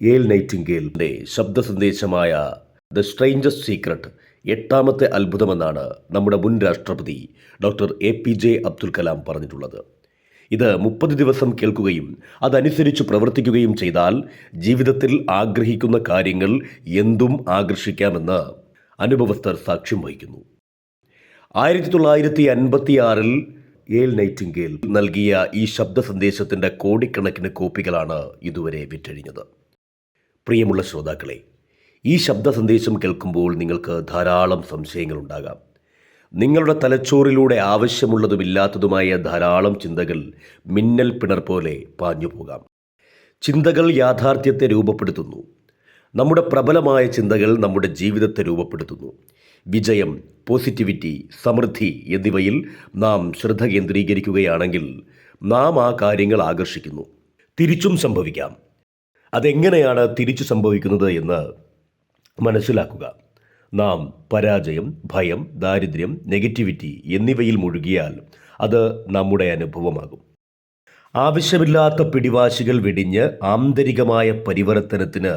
ഏൽ നൈറ്റിംഗേലിന്റെ ശബ്ദ സന്ദേശമായ the strangest secret എട്ടാമത്തെ അത്ഭുതമെന്നാണ് നമ്മുടെ മുൻ രാഷ്ട്രപതി doctor A P J Abdul Kalam പറഞ്ഞിട്ടുള്ളത്. ഇത് മുപ്പത് ദിവസം കേൾക്കുകയും അതനുസരിച്ച് പ്രവർത്തിക്കുകയും ചെയ്താൽ ജീവിതത്തിൽ ആഗ്രഹിക്കുന്ന കാര്യങ്ങൾ എന്തും ആകർഷിക്കാമെന്ന് അനുഭവസ്ഥർ സാക്ഷ്യം വഹിക്കുന്നു. ആയിരത്തി തൊള്ളായിരത്തി അൻപത്തിയാറിൽ ഏൽ നൈറ്റിംഗേൽ നൽകിയ ഈ ശബ്ദ സന്ദേശത്തിന്റെ കോടിക്കണക്കിന് കോപ്പികളാണ് ഇതുവരെ വിറ്റഴിഞ്ഞത്. പ്രിയമുള്ള ശ്രോതാക്കളെ ഈ ശബ്ദ സന്ദേശം കേൾക്കുമ്പോൾ നിങ്ങൾക്ക് ധാരാളം സംശയങ്ങളുണ്ടാകാം. നിങ്ങളുടെ തലച്ചോറിലൂടെ ആവശ്യമുള്ളതുമില്ലാത്തതുമായ ധാരാളം ചിന്തകൾ മിന്നൽ പിണർ പോലെ പാഞ്ഞു പോകാം. ചിന്തകൾ യാഥാർത്ഥ്യത്തെ രൂപപ്പെടുത്തുന്നു. നമ്മുടെ പ്രബലമായ ചിന്തകൾ നമ്മുടെ ജീവിതത്തെ രൂപപ്പെടുത്തുന്നു. വിജയം പോസിറ്റിവിറ്റി സമൃദ്ധി എന്നിവയിൽ നാം ശ്രദ്ധ കേന്ദ്രീകരിക്കുകയാണെങ്കിൽ നാം ആ കാര്യങ്ങൾ ആകർഷിക്കുന്നു. തിരിച്ചും സംഭവിക്കാം. അതെങ്ങനെയാണ് തിരിച്ചു സംഭവിക്കുന്നത് എന്ന് മനസ്സിലാക്കുക. നാം പരാജയം ഭയം ദാരിദ്ര്യം നെഗറ്റിവിറ്റി എന്നിവയിൽ മുഴുകിയാൽ അത് നമ്മുടെ അനുഭവമാകും. ആവശ്യമില്ലാത്ത പിടിവാശികൾ വെടിഞ്ഞ് ആന്തരികമായ പരിവർത്തനത്തിന്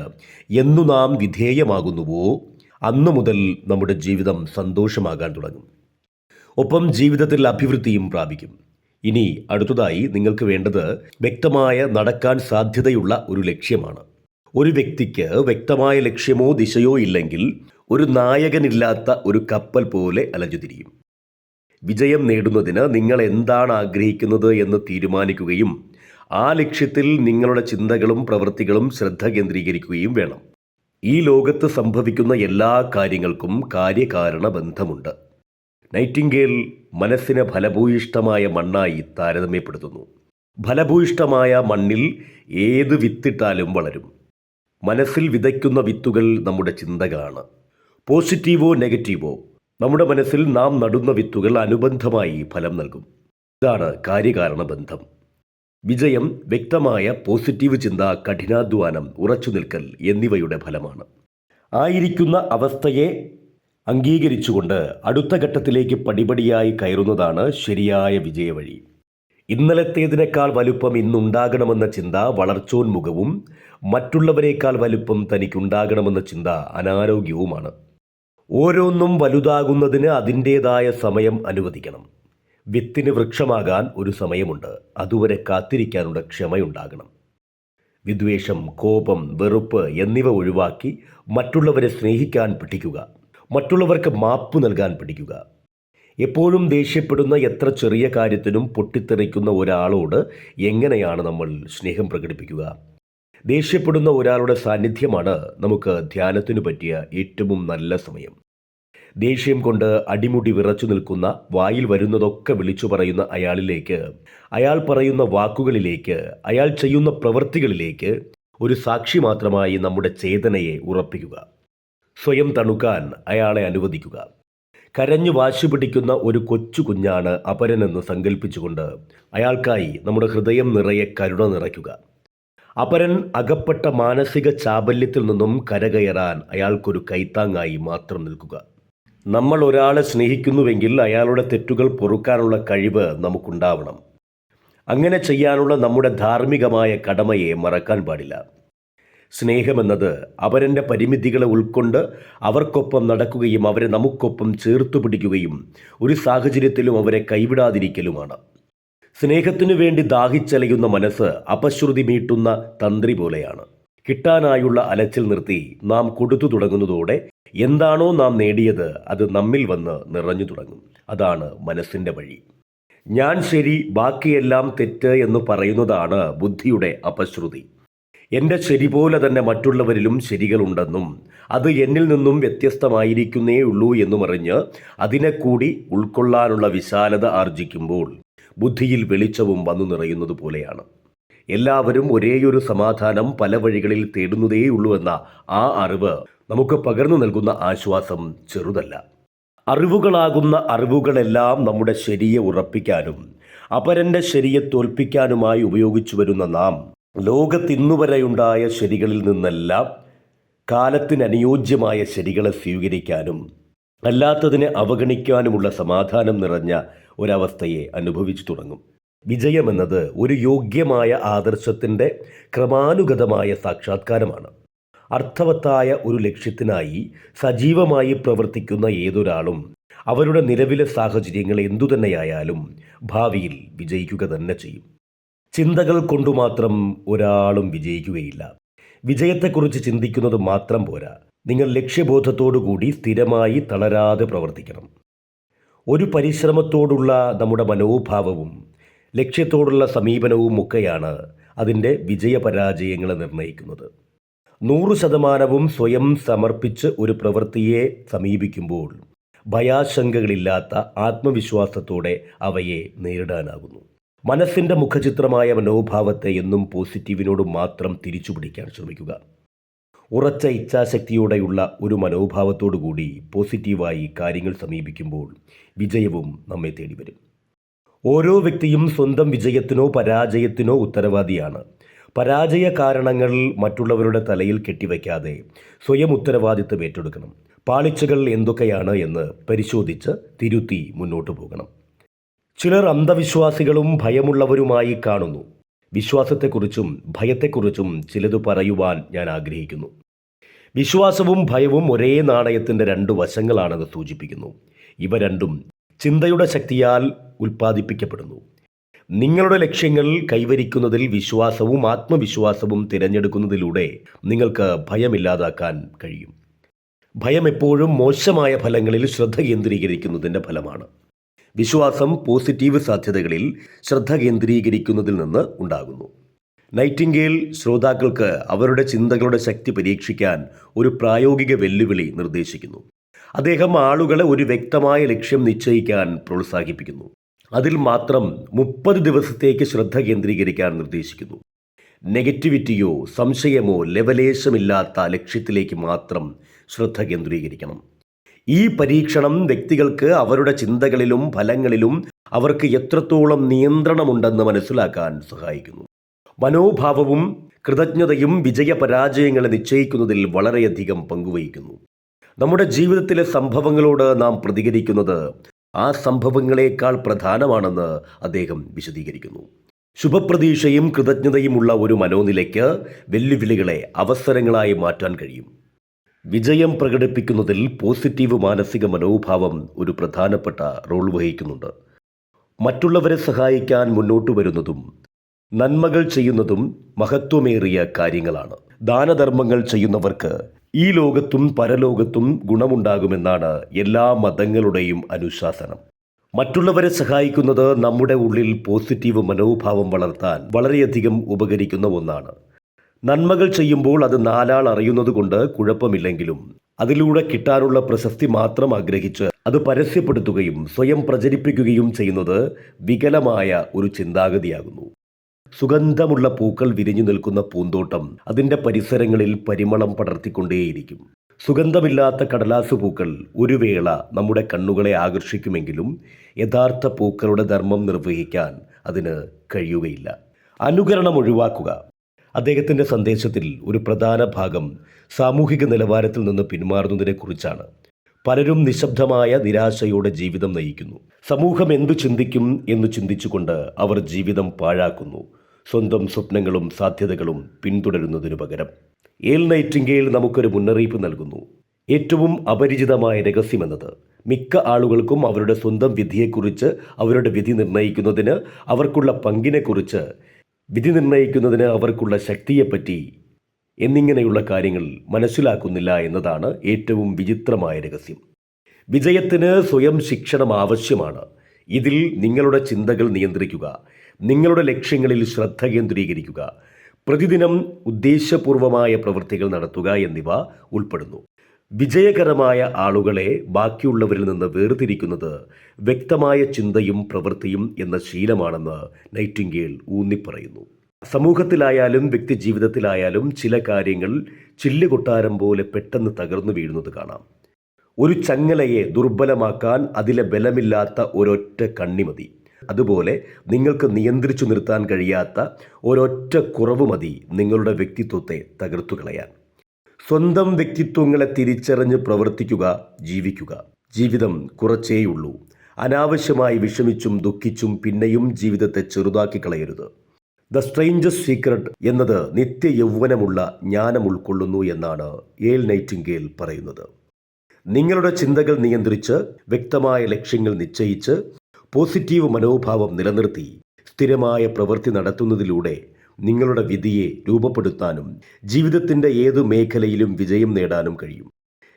എന്നു നാം വിധേയമാകുന്നുവോ അന്നു മുതൽ നമ്മുടെ ജീവിതം സന്തോഷമാകാൻ തുടങ്ങും. ഒപ്പം ജീവിതത്തിൽ അഭിവൃദ്ധിയും പ്രാപിക്കും. ഇനി അടുത്തതായി നിങ്ങൾക്ക് വേണ്ടത് വ്യക്തമായ നടക്കാൻ സാധ്യതയുള്ള ഒരു ലക്ഷ്യമാണ്. ഒരു വ്യക്തിക്ക് വ്യക്തമായ ലക്ഷ്യമോ ദിശയോ ഇല്ലെങ്കിൽ ഒരു നായകനില്ലാത്ത ഒരു കപ്പൽ പോലെ അലഞ്ഞുതിരിയും. വിജയം നേടുന്നതിന് നിങ്ങൾ എന്താണ് ആഗ്രഹിക്കുന്നത് എന്ന് തീരുമാനിക്കുകയും ആ ലക്ഷ്യത്തിൽ നിങ്ങളുടെ ചിന്തകളും പ്രവൃത്തികളും ശ്രദ്ധ കേന്ദ്രീകരിക്കുകയും വേണം. ഈ ലോകത്ത് സംഭവിക്കുന്ന എല്ലാ കാര്യങ്ങൾക്കും കാര്യകാരണ ബന്ധമുണ്ട് നൈറ്റിംഗേൽ മനസ്സിന് ഫലഭൂയിഷ്ടമായ മണ്ണായി താരതമ്യപ്പെടുത്തുന്നു. ഫലഭൂയിഷ്ടമായ മണ്ണിൽ ഏത് വിത്തിട്ടാലും വളരും. മനസ്സിൽ വിതയ്ക്കുന്ന വിത്തുകൾ നമ്മുടെ ചിന്തകളാണ്. പോസിറ്റീവോ നെഗറ്റീവോ നമ്മുടെ മനസ്സിൽ നാം നടുന്ന വിത്തുകൾ അനുബന്ധമായി ഫലം നൽകും. ഇതാണ് കാര്യകാരണ ബന്ധം. വിജയം വ്യക്തമായ പോസിറ്റീവ് ചിന്ത കഠിനാധ്വാനം ഉറച്ചു നിൽക്കൽ എന്നിവയുടെ ഫലമാണ്. ആയിരിക്കുന്ന അവസ്ഥയെ അംഗീകരിച്ചുകൊണ്ട് അടുത്ത ഘട്ടത്തിലേക്ക് പടിപടിയായി കയറുന്നതാണ് ശരിയായ വിജയവഴി. ഇന്നലത്തേതിനേക്കാൾ വലുപ്പം ഇന്നുണ്ടാകണമെന്ന ചിന്ത വളർച്ചോന്മുഖവും മറ്റുള്ളവരെക്കാൾ വലുപ്പം തനിക്കുണ്ടാകണമെന്ന ചിന്ത അനാരോഗ്യവുമാണ്. ഓരോന്നും വലുതാകുന്നതിന് അതിന്റേതായ സമയം അനുവദിക്കണം. വിത്തിന് വൃക്ഷമാകാൻ ഒരു സമയമുണ്ട്. അതുവരെ കാത്തിരിക്കാനുള്ള ക്ഷമയുണ്ടാകണം. വിദ്വേഷം കോപം വെറുപ്പ് എന്നിവ ഒഴിവാക്കി മറ്റുള്ളവരെ സ്നേഹിക്കാൻ പഠിക്കുക. മറ്റുള്ളവർക്ക് മാപ്പ് നൽകാൻ പഠിക്കുക. എപ്പോഴും ദേഷ്യപ്പെടുന്ന എത്ര ചെറിയ കാര്യത്തിനും പൊട്ടിത്തെറിക്കുന്ന ഒരാളോട് എങ്ങനെയാണ് നമ്മൾ സ്നേഹം പ്രകടിപ്പിക്കുക? ദേഷ്യപ്പെടുന്ന ഒരാളുടെ സാന്നിധ്യമാണ് നമുക്ക് ധ്യാനത്തിനു പറ്റിയ ഏറ്റവും നല്ല സമയം. ദേഷ്യം കൊണ്ട് അടിമുടി വിറച്ചു നിൽക്കുന്ന വായിൽ വരുന്നതൊക്കെ വിളിച്ചു പറയുന്ന അയാളിലേക്ക് അയാൾ പറയുന്ന വാക്കുകളിലേക്ക് അയാൾ ചെയ്യുന്ന പ്രവൃത്തികളിലേക്ക് ഒരു സാക്ഷി മാത്രമായി നമ്മുടെ ചേതനയെ ഉറപ്പിക്കുക. സ്വയം തണുക്കാൻ അയാളെ അനുവദിക്കുക. കരഞ്ഞു വാശി പിടിക്കുന്ന ഒരു കൊച്ചു കുഞ്ഞാണ് അപരനെന്ന് സങ്കല്പിച്ചുകൊണ്ട് അയാൾക്കായി നമ്മുടെ ഹൃദയം നിറയെ കരുണ നിറയ്ക്കുക. അപരൻ അകപ്പെട്ട മാനസിക ചാബല്യത്തിൽ നിന്നും കരകയറാൻ അയാൾക്കൊരു കൈത്താങ്ങായി മാത്രം നിൽക്കുക. നമ്മൾ ഒരാളെ സ്നേഹിക്കുന്നുവെങ്കിൽ അയാളുടെ തെറ്റുകൾ പൊറുക്കാനുള്ള കഴിവ് നമുക്കുണ്ടാവണം. അങ്ങനെ ചെയ്യാനുള്ള നമ്മുടെ ധാർമ്മികമായ കടമയെ മറക്കാൻ പാടില്ല. സ്നേഹമെന്നത് അവരന്റെ പരിമിതികളെ ഉൾക്കൊണ്ട് അവർക്കൊപ്പം നടക്കുകയും അവരെ നമുക്കൊപ്പം ചേർത്തു പിടിക്കുകയും ഒരു സാഹചര്യത്തിലും അവരെ കൈവിടാതിരിക്കലുമാണ്. സ്നേഹത്തിനു വേണ്ടി ദാഹിച്ചലയുന്ന മനസ്സ് അപശ്രുതി മീട്ടുന്ന തന്ത്രി പോലെയാണ്. കിട്ടാനായുള്ള അലച്ചിൽ നിർത്തി നാം കൊടുത്തു തുടങ്ങുന്നതോടെ എന്താണോ നാം നേടിയത് അത് നമ്മിൽ വന്ന് നിറഞ്ഞു തുടങ്ങും. അതാണ് മനസ്സിന്റെ വഴി. ഞാൻ ശരി ബാക്കിയെല്ലാം തെറ്റ് എന്ന് പറയുന്നതാണ് ബുദ്ധിയുടെ അപശ്രുതി. എന്റെ ശരി പോലെ തന്നെ മറ്റുള്ളവരിലും ശരികളുണ്ടെന്നും അത് എന്നിൽ നിന്നും വ്യത്യസ്തമായിരിക്കുന്നേ ഉള്ളൂ എന്നും അറിഞ്ഞ് അതിനെ കൂടി ഉൾക്കൊള്ളാനുള്ള വിശാലത ആർജിക്കുമ്പോൾ ബുദ്ധിയിൽ വെളിച്ചവും വന്നു നിറയുന്നത് പോലെയാണ്. എല്ലാവരും ഒരേയൊരു സമാധാനം പല വഴികളിൽ തേടുന്നതേയുള്ളൂ എന്ന ആ അറിവ് നമുക്ക് പകർന്നു നൽകുന്ന ആശ്വാസം ചെറുതല്ല. അറിവുകളാകുന്ന അറിവുകളെല്ലാം നമ്മുടെ ശരിയെ ഉറപ്പിക്കാനും അപരന്റെ ശരിയെ തോൽപ്പിക്കാനുമായി ഉപയോഗിച്ചു വരുന്ന നാം ലോകത്തിന്നുവരെയുണ്ടായ ശരികളിൽ നിന്നെല്ലാം കാലത്തിന് അനുയോജ്യമായ ശരികളെ സ്വീകരിക്കാനും അല്ലാത്തതിനെ അവഗണിക്കാനുമുള്ള സമാധാനം നിറഞ്ഞ ഒരവസ്ഥയെ അനുഭവിച്ചു തുടങ്ങും. വിജയമെന്നത് ഒരു യോഗ്യമായ ആദർശത്തിന്റെ ക്രമാനുഗതമായ സാക്ഷാത്കാരമാണ്. അർത്ഥവത്തായ ഒരു ലക്ഷ്യത്തിനായി സജീവമായി പ്രവർത്തിക്കുന്ന ഏതൊരാളും അവരുടെ നിലവിലെ സാഹചര്യങ്ങൾ എന്തുതന്നെയായാലും ഭാവിയിൽ വിജയിക്കുക തന്നെ ചെയ്യും. ചിന്തകൾ കൊണ്ടു മാത്രം ഒരാളും വിജയിക്കുകയില്ല. വിജയത്തെക്കുറിച്ച് ചിന്തിക്കുന്നത് മാത്രം പോരാ. നിങ്ങൾ ലക്ഷ്യബോധത്തോടുകൂടി സ്ഥിരമായി തളരാതെ പ്രവർത്തിക്കണം. ഒരു പരിശ്രമത്തോടുള്ള നമ്മുടെ മനോഭാവവും ലക്ഷ്യത്തോടുള്ള സമീപനവും ഒക്കെയാണ് അതിന്റെ വിജയപരാജയങ്ങളെ നിർണയിക്കുന്നത് നൂറ് ശതമാനവും സ്വയം സമർപ്പിച്ച് ഒരു പ്രവൃത്തിയെ സമീപിക്കുമ്പോൾ ഭയാശങ്കകളില്ലാത്ത ആത്മവിശ്വാസത്തോടെ അവയെ നേരിടാനാകുന്നു. മനസ്സിന്റെ മുഖചിത്രമായ മനോഭാവത്തെ എന്നും പോസിറ്റീവിനോട് മാത്രം തിരിച്ചു പിടിക്കാൻ ശ്രമിക്കുക. ഉറച്ച ഇച്ഛാശക്തിയോടെയുള്ള ഒരു മനോഭാവത്തോടുകൂടി പോസിറ്റീവായി കാര്യങ്ങൾ സമീപിക്കുമ്പോൾ വിജയവും നമ്മെ തേടി വരും ഓരോ വ്യക്തിയും സ്വന്തം വിജയത്തിനോ പരാജയത്തിനോ ഉത്തരവാദിയാണ്. പരാജയ കാരണങ്ങൾ മറ്റുള്ളവരുടെ തലയിൽ കെട്ടിവയ്ക്കാതെ സ്വയം ഉത്തരവാദിത്വം ഏറ്റെടുക്കണം. പാളിച്ചകൾ എന്തൊക്കെയാണ് എന്ന് പരിശോധിച്ച് തിരുത്തി മുന്നോട്ട് പോകണം. ചിലർ അന്ധവിശ്വാസികളും ഭയമുള്ളവരുമായി കാണുന്നു. വിശ്വാസത്തെക്കുറിച്ചും ഭയത്തെക്കുറിച്ചും ചിലത് പറയുവാൻ ഞാൻ ആഗ്രഹിക്കുന്നു. വിശ്വാസവും ഭയവും ഒരേ നാണയത്തിന്റെ രണ്ട് വശങ്ങളാണെന്ന് സൂചിപ്പിക്കുന്നു. ഇവ രണ്ടും ചിന്തയുടെ ശക്തിയാൽ ഉൽപ്പാദിപ്പിക്കപ്പെടുന്നു. നിങ്ങളുടെ ലക്ഷ്യങ്ങൾ കൈവരിക്കുന്നതിൽ വിശ്വാസവും ആത്മവിശ്വാസവും തിരഞ്ഞെടുക്കുന്നതിലൂടെ നിങ്ങൾക്ക് ഭയമില്ലാതാക്കാൻ കഴിയും. ഭയം എപ്പോഴും മോശമായ ഫലങ്ങളിൽ ശ്രദ്ധ കേന്ദ്രീകരിക്കുന്നതിന്റെ ഫലമാണ്. വിശ്വാസം പോസിറ്റീവ് സാധ്യതകളിൽ ശ്രദ്ധ കേന്ദ്രീകരിക്കുന്നതിൽ നിന്ന് ഉണ്ടാകുന്നു. നൈറ്റിംഗേൽ ശ്രോതാക്കൾക്ക് അവരുടെ ചിന്തകളുടെ ശക്തി പരീക്ഷിക്കാൻ ഒരു പ്രായോഗിക വെല്ലുവിളി നിർദ്ദേശിക്കുന്നു. അദ്ദേഹം ആളുകളെ ഒരു വ്യക്തമായ ലക്ഷ്യം നിശ്ചയിക്കാൻ പ്രോത്സാഹിപ്പിക്കുന്നു. അതിൽ മാത്രം മുപ്പത് ദിവസത്തേക്ക് ശ്രദ്ധ കേന്ദ്രീകരിക്കാൻ നിർദ്ദേശിക്കുന്നു. നെഗറ്റിവിറ്റിയോ സംശയമോ ലെവലേശമില്ലാത്ത ലക്ഷ്യത്തിലേക്ക് മാത്രം ശ്രദ്ധ കേന്ദ്രീകരിക്കണം. ഈ പരീക്ഷണം വ്യക്തികൾക്ക് അവരുടെ ചിന്തകളിലും ഫലങ്ങളിലും അവർക്ക് എത്രത്തോളം നിയന്ത്രണമുണ്ടെന്ന് മനസ്സിലാക്കാൻ സഹായിക്കുന്നു. മനോഭാവവും കൃതജ്ഞതയും വിജയപരാജയങ്ങളെ നിശ്ചയിക്കുന്നതിൽ വളരെയധികം പങ്കുവഹിക്കുന്നു. നമ്മുടെ ജീവിതത്തിലെ സംഭവങ്ങളോട് നാം പ്രതികരിക്കുന്നത് ആ സംഭവങ്ങളെക്കാൾ പ്രധാനമാണെന്ന് അദ്ദേഹം വിശദീകരിക്കുന്നു. ശുഭപ്രതീക്ഷയും കൃതജ്ഞതയുമുള്ള ഒരു മനോനിലയ്ക്ക് വെല്ലുവിളികളെ അവസരങ്ങളായി മാറ്റാൻ കഴിയും. വിജയം പ്രകടിപ്പിക്കുന്നതിൽ പോസിറ്റീവ് മാനസിക മനോഭാവം ഒരു പ്രധാനപ്പെട്ട റോൾ വഹിക്കുന്നുണ്ട്. മറ്റുള്ളവരെ സഹായിക്കാൻ മുന്നോട്ട് വരുന്നതും നന്മകൾ ചെയ്യുന്നതും മഹത്വമേറിയ കാര്യങ്ങളാണ്. ദാനധർമ്മങ്ങൾ ചെയ്യുന്നവർക്ക് ഈ ലോകത്തും പരലോകത്തും ഗുണമുണ്ടാകുമെന്നാണ് എല്ലാ മതങ്ങളുടെയും അനുശാസനം. മറ്റുള്ളവരെ സഹായിക്കുന്നത് നമ്മുടെ ഉള്ളിൽ പോസിറ്റീവ് മനോഭാവം വളർത്താൻ വളരെയധികം ഉപകരിക്കുന്ന ഒന്നാണ്. നന്മകൾ ചെയ്യുമ്പോൾ അത് നാലാൾ അറിയുന്നത് കൊണ്ട് കുഴപ്പമില്ലെങ്കിലും അതിലൂടെ കിട്ടാനുള്ള പ്രശസ്തി മാത്രം ആഗ്രഹിച്ച് അത് പരസ്യപ്പെടുത്തുകയും സ്വയം പ്രചരിപ്പിക്കുകയും ചെയ്യുന്നത് വികലമായ ഒരു ചിന്താഗതിയാകുന്നു. സുഗന്ധമുള്ള പൂക്കൾ വിരിഞ്ഞു നിൽക്കുന്ന പൂന്തോട്ടം അതിന്റെ പരിസരങ്ങളിൽ പരിമളം പടർത്തിക്കൊണ്ടേയിരിക്കും. സുഗന്ധമില്ലാത്ത കടലാസു പൂക്കൾ ഒരു വേള നമ്മുടെ കണ്ണുകളെ ആകർഷിക്കുമെങ്കിലും യഥാർത്ഥ പൂക്കളുടെ ധർമ്മം നിർവഹിക്കാൻ അതിന് കഴിയുകയില്ല. അനുകരണം ഒഴിവാക്കുക. അദ്ദേഹത്തിന്റെ സന്ദേശത്തിൽ ഒരു പ്രധാന ഭാഗം സാമൂഹിക നിലവാരത്തിൽ നിന്ന് പിന്മാറുന്നതിനെക്കുറിച്ചാണ്. പലരും നിശബ്ദമായ നിരാശയോടെ ജീവിതം നയിക്കുന്നു. സമൂഹം എന്തു ചിന്തിക്കും എന്ന് ചിന്തിച്ചുകൊണ്ട് അവർ ജീവിതം പാഴാക്കുന്നു. സ്വന്തം സ്വപ്നങ്ങളും സാധ്യതകളും പിന്തുടരുന്നതിനു പകരം. ഏൽ നൈറ്റിംഗേൽ നമുക്കൊരു മുന്നറിയിപ്പ് നൽകുന്നു. ഏറ്റവും അപരിചിതമായ രഹസ്യമെന്നത് മിക്ക ആളുകൾക്കും അവരുടെ സ്വന്തം വിധിയെക്കുറിച്ച് അവരുടെ വിധി നിർണയിക്കുന്നതിന് അവർക്കുള്ള പങ്കിനെക്കുറിച്ച് വിധി നിർണയിക്കുന്നതിന് അവർക്കുള്ള ശക്തിയെപ്പറ്റി എന്നിങ്ങനെയുള്ള കാര്യങ്ങൾ മനസ്സിലാക്കുന്നില്ല എന്നതാണ് ഏറ്റവും വിചിത്രമായ രഹസ്യം. വിജയത്തിന് സ്വയം ശിക്ഷണം ആവശ്യമാണ്. ഇതിൽ നിങ്ങളുടെ ചിന്തകൾ നിയന്ത്രിക്കുക. നിങ്ങളുടെ ലക്ഷ്യങ്ങളിൽ ശ്രദ്ധ കേന്ദ്രീകരിക്കുക. പ്രതിദിനം ഉദ്ദേശപൂർവമായ പ്രവൃത്തികൾ നടത്തുക എന്നിവ ഉൾപ്പെടുന്നു. വിജയകരമായ ആളുകളെ ബാക്കിയുള്ളവരിൽ നിന്ന് വേർതിരിക്കുന്നത് വ്യക്തമായ ചിന്തയും പ്രവൃത്തിയും എന്ന ശീലമാണെന്ന് നൈറ്റിംഗേൽ ഊന്നിപ്പറയുന്നു. സമൂഹത്തിലായാലും വ്യക്തിജീവിതത്തിലായാലും ചില കാര്യങ്ങൾ ചില്ലുകൊട്ടാരം പോലെ പെട്ടെന്ന് തകർന്നു വീഴുന്നത് കാണാം. ഒരു ചങ്ങലയെ ദുർബലമാക്കാൻ അതിലെ ബലമില്ലാത്ത ഒരൊറ്റ കണ്ണി മതി. അതുപോലെ നിങ്ങൾക്ക് നിയന്ത്രിച്ചു നിർത്താൻ കഴിയാത്ത ഒരൊറ്റ കുറവ് മതി നിങ്ങളുടെ വ്യക്തിത്വത്തെ തകർത്തു കളയാൻ. സ്വന്തം വ്യക്തിത്വങ്ങളെ തിരിച്ചറിഞ്ഞ് പ്രവർത്തിക്കുക ജീവിക്കുക. ജീവിതം കുറച്ചേയുള്ളൂ. അനാവശ്യമായി വിഷമിച്ചും ദുഃഖിച്ചും പിന്നെയും ജീവിതത്തെ ചെറുതാക്കി കളയരുത്. ദ സ്ട്രേഞ്ചസ് സീക്രട്ട് എന്നത് നിത്യ യൗവനമുള്ള ജ്ഞാനം ഉൾക്കൊള്ളുന്നു എന്നാണ് ഏൽ നൈറ്റിംഗേൽ പറയുന്നത്. നിങ്ങളുടെ ചിന്തകൾ നിയന്ത്രിച്ച് വ്യക്തമായ ലക്ഷ്യങ്ങൾ നിശ്ചയിച്ച് പോസിറ്റീവ് മനോഭാവം നിലനിർത്തി സ്ഥിരമായ പ്രവൃത്തി നടത്തുന്നതിലൂടെ നിങ്ങളുടെ വിധിയെ രൂപപ്പെടുത്താനും ജീവിതത്തിന്റെ ഏതു മേഖലയിലും വിജയം നേടാനും കഴിയും.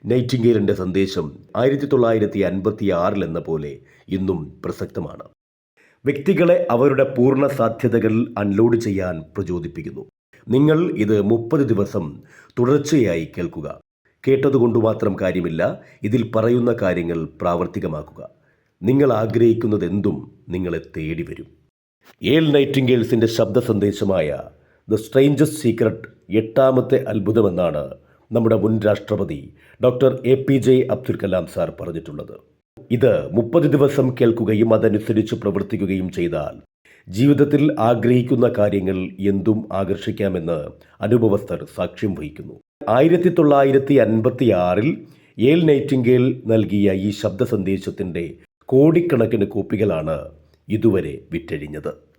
നൈറ്റിംഗേലിന്റെ സന്ദേശം ആയിരത്തി തൊള്ളായിരത്തി അൻപത്തി ആറിൽ എന്ന പോലെ ഇന്നും പ്രസക്തമാണ്. വ്യക്തികളെ അവരുടെ പൂർണ സാധ്യതകളിൽ അൺലോഡ് ചെയ്യാൻ പ്രചോദിപ്പിക്കുന്നു. നിങ്ങൾ ഇത് മുപ്പത് ദിവസം തുടർച്ചയായി കേൾക്കുക. കേട്ടതുകൊണ്ട് മാത്രം കാര്യമില്ല ഇതിൽ പറയുന്ന കാര്യങ്ങൾ പ്രാവർത്തികമാക്കുക. നിങ്ങൾ ആഗ്രഹിക്കുന്നതെന്തും നിങ്ങളെ തേടി വരും ഏൽ നൈറ്റിംഗേൽസിന്റെ ശബ്ദ സന്ദേശമായ ദ സ്ട്രേഞ്ചസ് സീക്രട്ട് എട്ടാമത്തെ അത്ഭുതമെന്നാണ് നമ്മുടെ മുൻ രാഷ്ട്രപതി doctor A P J Abdul Kalam sir പറഞ്ഞിട്ടുള്ളത്. ഇത് മുപ്പത് ദിവസം കേൾക്കുകയും അതനുസരിച്ച് പ്രവർത്തിക്കുകയും ചെയ്താൽ ജീവിതത്തിൽ ആഗ്രഹിക്കുന്ന കാര്യങ്ങൾ എന്തും ആകർഷിക്കാമെന്ന് അനുഭവസ്ഥർ സാക്ഷ്യം വഹിക്കുന്നു. ആയിരത്തി തൊള്ളായിരത്തി അൻപത്തി ആറിൽ ഏൽ നൈറ്റിംഗേൽ നൽകിയ ഈ ശബ്ദ സന്ദേശത്തിന്റെ കോടിക്കണക്കിന് കോപ്പികളാണ് ഇതുവരെ വിറ്റഴിഞ്ഞത്